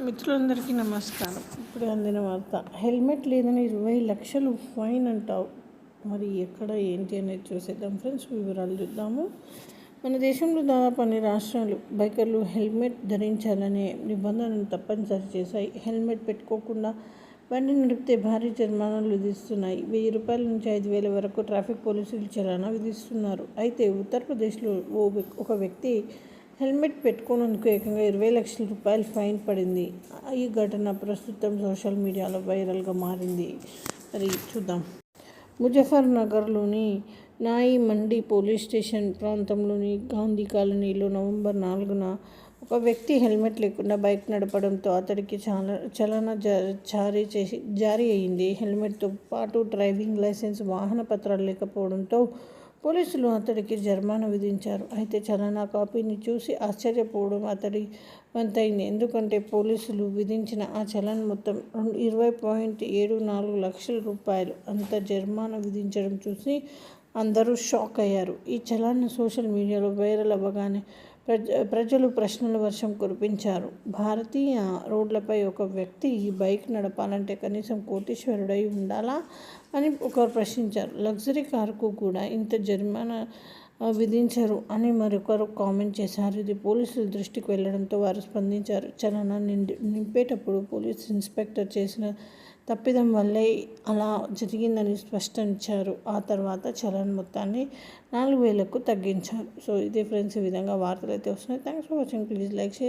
మిత్రులందరికీ నమస్కారం. ఇప్పుడు అందిన వార్త. హెల్మెట్ లేదని ఇరవై లక్షలు ఫైన్ అంటావు. మరి ఎక్కడ ఏంటి అనేది చూసేద్దాం. ఫ్రెండ్స్ వివరాలు చూద్దాము. మన దేశంలో దాదాపు అన్ని రాష్ట్రాలు బైకర్లు హెల్మెట్ ధరించాలనే నిబంధనలు తప్పనిసరి చేశాయి. హెల్మెట్ పెట్టుకోకుండా బండి నడిపితే భారీ జరిమానాలు విధిస్తున్నాయి. వెయ్యి రూపాయల నుంచి ఐదు వేల వరకు ట్రాఫిక్ పోలీసులు చలానా విధిస్తున్నారు. అయితే ఉత్తరప్రదేశ్లో ఓ ఒక వ్యక్తి హెల్మెట్ పెట్టుకున్నందుకు ఏకంగా ఇరవై లక్షల రూపాయలు ఫైన్ పడింది. ఈ ఘటన ప్రస్తుతం సోషల్ మీడియాలో వైరల్గా మారింది. మరి చూద్దాం. ముజఫర్నగర్లోని నాయి మండి పోలీస్ స్టేషన్ ప్రాంతంలోని గాంధీ కాలనీలో నవంబర్ నాలుగున ఒక వ్యక్తి హెల్మెట్ లేకుండా బైక్ నడపడంతో అతడికి చాలా చలన జారీ చేసి జారీ అయింది. హెల్మెట్తో పాటు డ్రైవింగ్ లైసెన్స్ వాహన పత్రాలు లేకపోవడంతో పోలీసులు అతడికి జరిమానా విధించారు. అయితే చలనా కాపీని చూసి ఆశ్చర్యపోవడం అతడి వంతైంది. ఎందుకంటే పోలీసులు విధించిన ఆ చలన్ మొత్తం రెండు ఇరవై పాయింట్ ఏడు నాలుగు లక్షల రూపాయలు. అంత జరిమానా విధించడం చూసి అందరూ షాక్ అయ్యారు. ఈ చలాన్ని సోషల్ మీడియాలో వైరల్ అవ్వగానే ప్రజ ప్రజలు ప్రశ్నల వర్షం కురిపించారు. భారతీయ రోడ్లపై ఒక వ్యక్తి ఈ బైక్ నడపాలంటే కనీసం కోటీశ్వరుడై ఉండాలా అని ఒకరు ప్రశ్నించారు. లగ్జరీ కారుకు కూడా ఇంత జరిమానా విధించరు అని మరొకరు కామెంట్ చేశారు. ఇది పోలీసుల దృష్టికి వెళ్ళడంతో వారు స్పందించారు. చలన నింపేటప్పుడు పోలీస్ ఇన్స్పెక్టర్ చేసిన తప్పిదం వల్లే అలా జరిగిందని స్పష్టించారు. ఆ తర్వాత చలన్ మొత్తాన్ని నాలుగు వేలకు తగ్గించారు. సో ఇదే ఫ్రెండ్స్ ఈ విధంగా వార్తలు అయితే వస్తున్నాయి. Thanks for watching. Please like share